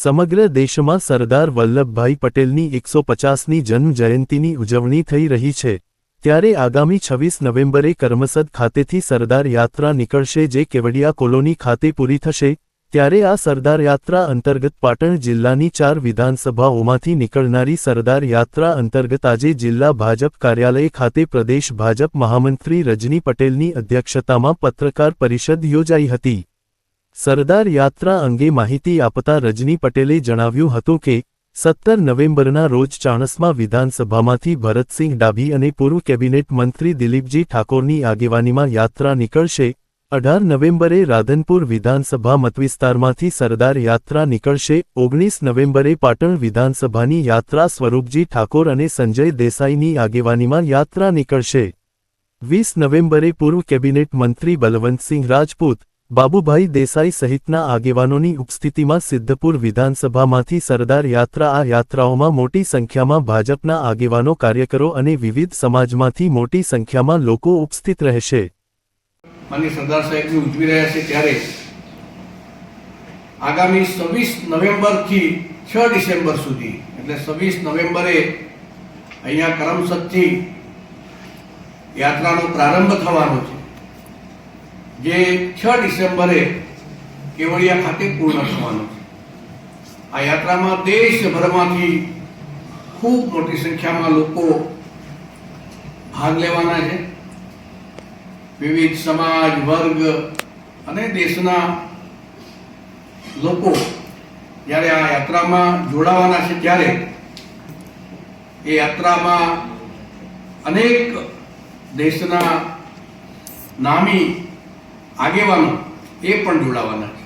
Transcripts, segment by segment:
સમગ્ર દેશમાં સરદાર વલ્લભભાઈ પટેલની એકસો પચાસની જન્મ જયંતિની ઉજવણી થઈ રહી છે, ત્યારે આગામી છવ્વીસ નવેમ્બરે કર્મસદ ખાતેથી સરદાર યાત્રા નીકળશે જે કેવડિયા કોલોની ખાતે પૂરી થશે, ત્યારે આ સરદાર યાત્રા અંતર્ગત પાટણ જિલ્લાની ચાર વિધાનસભાઓમાંથી નીકળનારી સરદાર યાત્રા અંતર્ગત આજે જિલ્લા ભાજપ કાર્યાલય ખાતે પ્રદેશ ભાજપ મહામંત્રી રજની પટેલની અધ્યક્ષતામાં પત્રકાર પરિષદ યોજાઈ હતી. સરદાર યાત્રા અંગે માહિતી આપતા રજની પટેલે જણાવ્યું હતું કે, સત્તર નવેમ્બરના રોજ ચાણસમાં વિધાનસભામાંથી ભરતસિંહ ડાભી અને પૂર્વ કેબિનેટ મંત્રી દિલીપજી ઠાકોરની આગેવાનીમાં યાત્રા નીકળશે. અઢાર નવેમ્બરે રાધનપુર વિધાનસભા મતવિસ્તારમાંથી સરદાર યાત્રા નીકળશે. ઓગણીસ નવેમ્બરે પાટણ વિધાનસભાની યાત્રા સ્વરૂપજી ઠાકોર અને સંજય દેસાઈની આગેવાનીમાં યાત્રા નીકળશે. વીસ નવેમ્બરે પૂર્વ કેબિનેટ મંત્રી બલવંતસિંહ રાજપૂત બાબુભાઈ દેસાઈ સહિતના આગેવાનોની ઉપસ્થિતિમાં સિદ્ધપુર વિધાનસભામાંથી સરદાર યાત્રા આ યાત્રાઓમાં મોટી સંખ્યામાં ભાજપના આગેવાનો, કાર્યકરો અને વિવિધ સમાજમાંથી મોટી સંખ્યામાં લોકો ઉપસ્થિત રહેશે. આગામી છવ્વીસ નવેમ્બરથી છ ડિસેમ્બર સુધી, એટલે છવ્વીસ નવેમ્બરે અહીંયા કરમસદથી યાત્રાનો પ્રારંભ થવાનો છે. જે છ ડિસેમ્બરે કેવડિયા ખાતે પૂર્ણ થવાનો છે. આ યાત્રામાં દેશભરમાંથી ખૂબ મોટી સંખ્યામાં લોકો ભાગ લેવાના છે. વિવિધ સમાજ, વર્ગ અને દેશના લોકો જ્યારે આ યાત્રામાં જોડાવાના છે ત્યારે એ યાત્રામાં અનેક દેશના નામી આગેવાનો એ પણ જોડાવાના છે.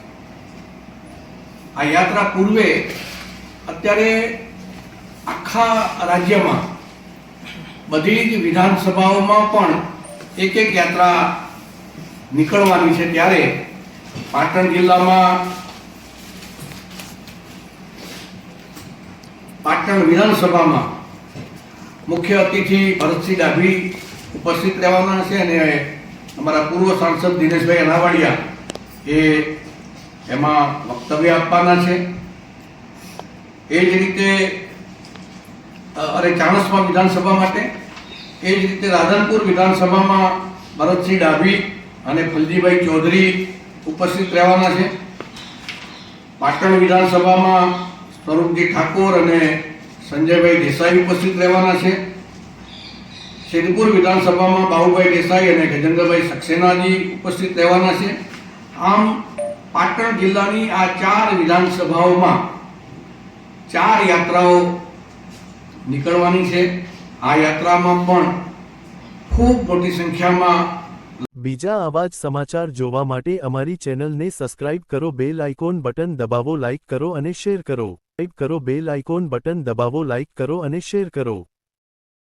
આ યાત્રા પૂર્વે અત્યારે આખા રાજ્યમાં બધી જ વિધાનસભાઓમાં પણ એક એક યાત્રા નીકળવાની છે ત્યારે પાટણ જિલ્લામાં પાટણ વિધાનસભામાં મુખ્ય અતિથિ ભરતસિંહ ડાભી ઉપસ્થિત રહેવાના છે અને અમારા પૂર્વ સાંસદ દિનેશભાઈ અનાવાડિયા એ એમાં વક્તવ્ય આપવાના છે. એ જ રીતે અરે ચાણસમાં વિધાનસભા માટે એ જ રીતે રાધનપુર વિધાનસભામાં ભરતસિંહ ડાભી અને ફલજીભાઈ ચૌધરી ઉપસ્થિત રહેવાના છે. પાટણ વિધાનસભામાં સ્વરૂપજી ઠાકોર અને સંજયભાઈ દેસાઈ ઉપસ્થિત રહેવાના છે. સિદ્ધપુર વિધાનસભામાં બાહુભાઈ દેસાઈ અને ગજેન્દ્રભાઈ સક્સેનાજી ઉપસ્થિત રહેવાના છે. આમ પાટણ જિલ્લાની આ ચાર વિધાનસભાઓમાં ચાર યાત્રાઓ નીકળવાની છે. આ યાત્રામાં પણ ખૂબ મોટી સંખ્યામાં બીજા આવા જ સમાચાર જોવા માટે અમારી ચેનલને સબસ્ક્રાઇબ કરો, બેલ આઇકોન બટન દબાવો, લાઇક કરો અને શેર કરો. ટાઈપ કરો, બેલ આઇકોન બટન દબાવો, લાઇક કરો અને શેર કરો.